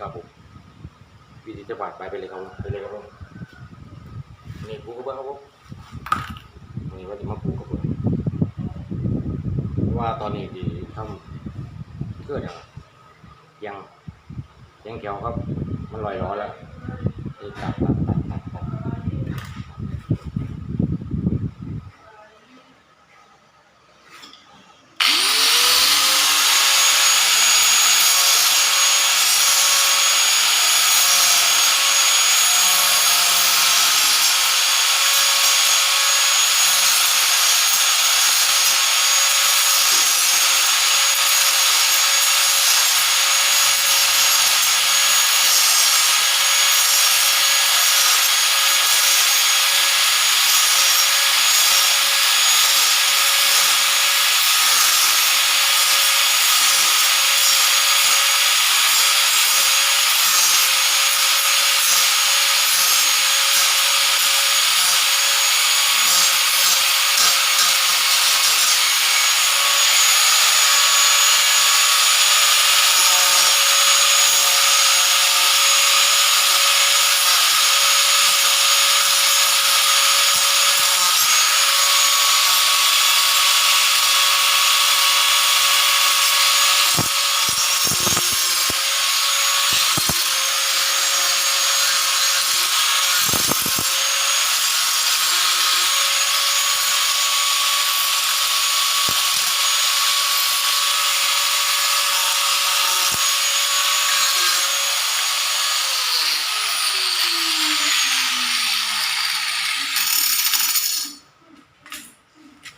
ครับผมวิธีจะบาดไปไปเลยครับไปเลยครับผมนี่ปูกระเบื้องครับผมนี่ว่าจะมาปูกระเบื้องเพราะว่าตอนนี้ที่ทำเกิดอย่างยังยังเกี่ยวครับ มันลอยล้อแล้วนี่ตับตัด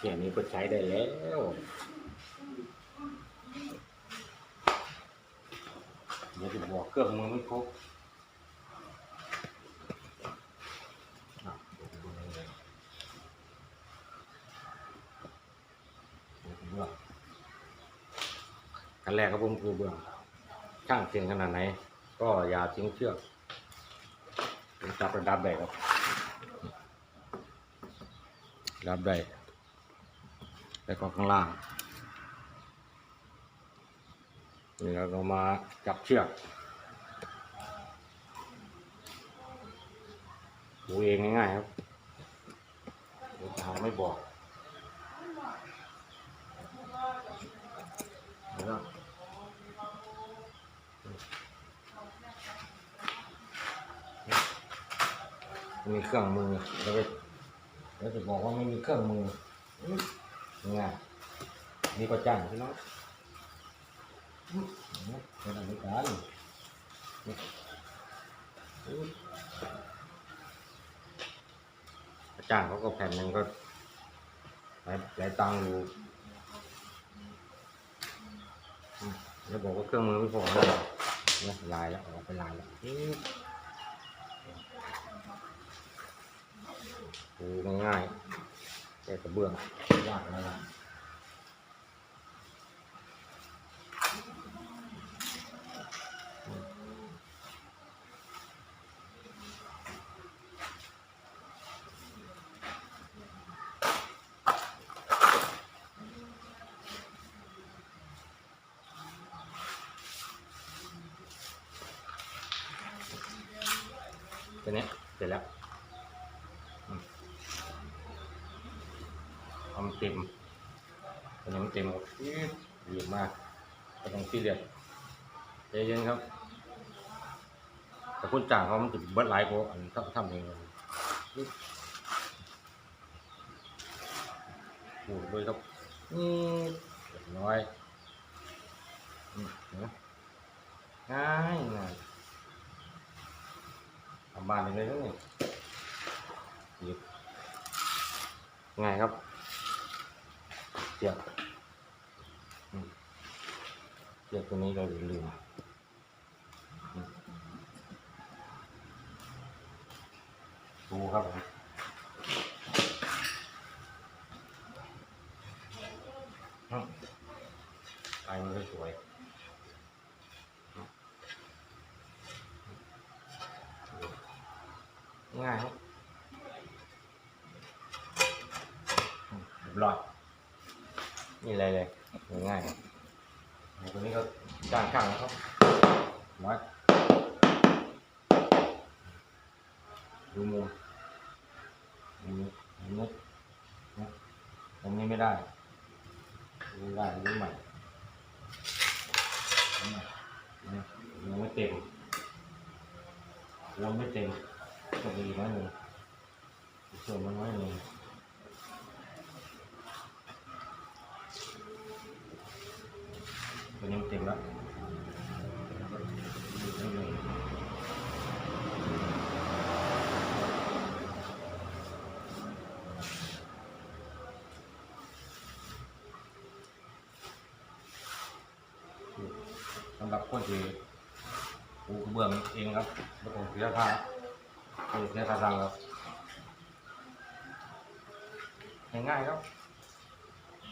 อย่างนี้ก็ใช้ได้แล้วเดี๋ยวจะบอกเครื่องมือไม่ครบอะเดี๋ยวดูเลยเดี๋ยวผมเลือกกันแรกครับผมคือเบื้องช่างเสียงขนาดไหน ก็อย่าทิ้งเชือกจับระดับได้ครับรับได้ แล้วก็ข้างล่างนี่เราก็มาจับเชือกดูเองง่ายๆครับเดี๋ยวทางไม่บอกแล้วมีเครื่องมือแล้วก็แล้วจะบอกว่าไม่มีเครื่องมือ ง่ายนี่ก็จ้างพี่น้องเป็นอะไรกันจ้างเขาก็แผ่นหนึ่งก็หลายหลายตังค์อยู่แล้วบอกว่าเครื่องมือไม่พอเลยเนี่ยลายแล้วออกไปลายแล้วดูง่าย แค่กระเบื้องไม่ากอะไรนะตัวนี้เสร็จแล้วอืม ทำเต็มตอนนี้มันเต็มหมดอื้อดีมากก็ต้องซีเรียสใจเย็นครับ แต่คนจ้างเขามันจะเบิดหลายกว่าอันทำทำเองเลยพูดเลยครับนี่เรียบร้อยง่ายง่ายทำบ้านเลยนะเนี่ยหยิบง่ายครับ เียบอืมเสียบตัวนี้เราลืมดูครับผมอืมลายมันสวย อะไรเลยง่ายตัวนี้ก็จ้างข้างแล้วครับมาดูมุมมุมนี่มุมนี่มุมนี้ไม่ได้ไม่ได้รู้ใหม่ยังไม่เต็มวนไม่เต็มต้องมีไหมเนี่ยส่วนมันน้อยนี่ง ตัวนี้มันเต็มแล้วนิดหนึ่งสำหรับคนที่ปูกระเบื้องเองครับแล้วผมเสียค่าเออเสียค่าสั่งครับง่ายๆครับ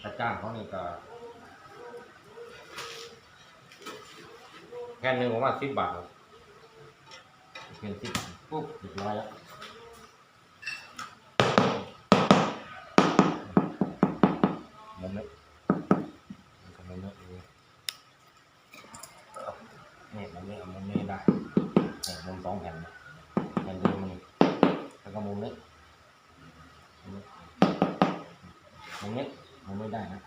แต่จ้างเขานี่ก็ แค่หนึ่งผมว่าสิบบาทครับเพียงสิบปุ๊บเรียบร้อยแล้วมุมนี้มุมนี้เองนี่มันนี่เอามุมนี้ได้เนี่ยมุมสองแผ่นนะแผ่นเดียวมันแล้วก็มุมนี้มุมนี้มุมนี้มุมนี้ได้นะ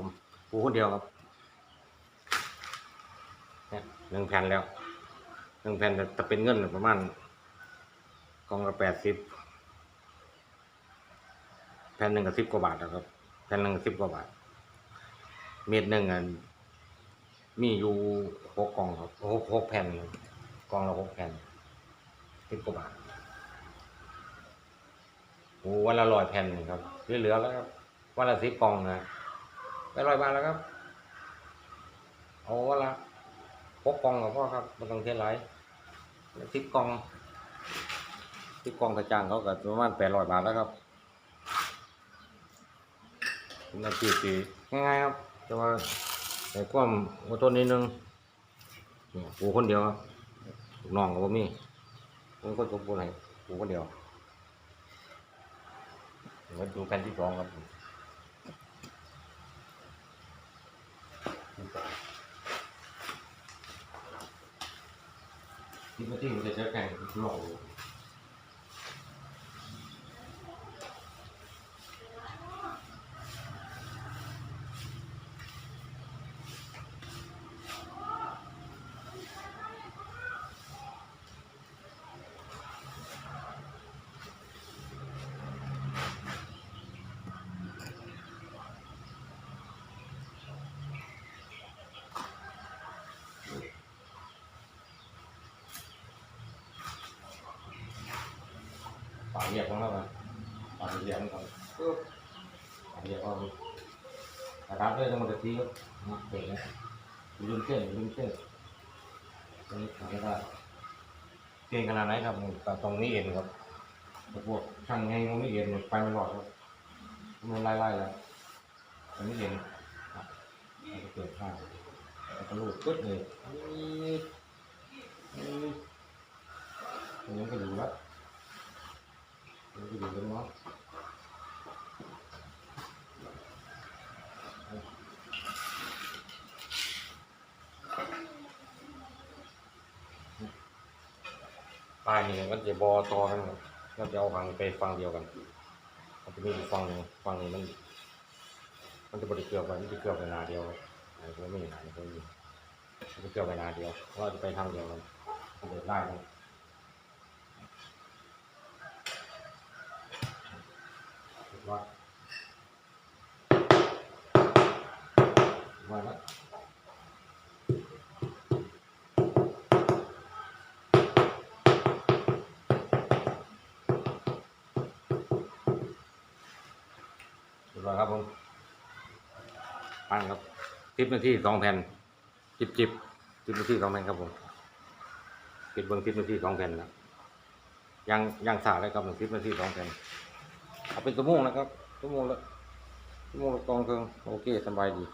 ผมปูคนเดียวครับเนี่ยหนึ่งแผ่นแล้วหนึ่งแผ่นแต่เป็นเงินประมาณกองละแปดสิบแผ่นหนึ่งกับสิบกว่าบาทนะครับ แผ่นหนึ่งสิบกว่าบาท เม็ดหนึ่งอันมีอยู่หกกองครับหกหกแผ่นกองละหกแผ่นสิบกว่าบาทโอ้วันละร้อยแผ่นนี่ครับเหลือแล้วครับวันละสิบกองนะ ร้อยบาทแล้วครับเอาวันละหกกองกับพ่อครับมันต้องเท่าไรสิบกองสิบกองกระจ่างเขาก็ประมาณแปดร้อยบาทแล้วครับเป็นอาชีสีง่ายๆครับ แต่ว่าแต่ความอดทนนิดนึงปูคนเดียวครับน้องก็บ่มีผมก็จบปูไหนปูคนเดียวเดี๋ยวมาดูแผ่นที่สองครับ ที่มาที่มันจะใช้แข่งหลอกอยู่ ฝาเหยียบของเราอะ ฝาเหยียบของเราปึ๊บฝาเหยียบของเราแต่รับด้วยทั้งหมดทีก็เก่งนะลืมเส้นลืมเส้นตรงนี้ทำไม่ได้เก่งขนาดไหนครับแต่ตรงนี้เองครับพวกช่างไงตรงนี้เองไปไม่รอดครับมันไล่ๆแล้วตรงนี้เองครับมันเกิดพลาดแล้วก็ลูกปึ๊ดเลยตรงนี้ก็อยู่แล้วมันจะอยู่ตรงนั้น ปลายนี่มันจะบอตอกันมันจะเอาฟังไปฟังเดียวกัน มันจะมีฟังหนึ่งฟังนี้มัน มันจะบริเกลือไปมันจะเกลือไปนาเดียวอันนี้ก็ไม่นานี่ก็มีมันจะเกลือไปนาเดียวเพราะจะไปทางเดียวกันมันเดินได้ครับว่าว่า ยบร้อยครับผมปั้นครับทิปนาทีสองแผ่นจิบจิบทิปนาทีสองแผ่นครับผมปิดเบิ้งทิปนาทีสองแผ่นนะยังยังสาเลยครับหนึ่งทิปนาทีสองแผ่นเอาเป็นตัวโมงนะครับตัวโมงแล้วตัวโมงละกองเครื่องโอเคสบายดี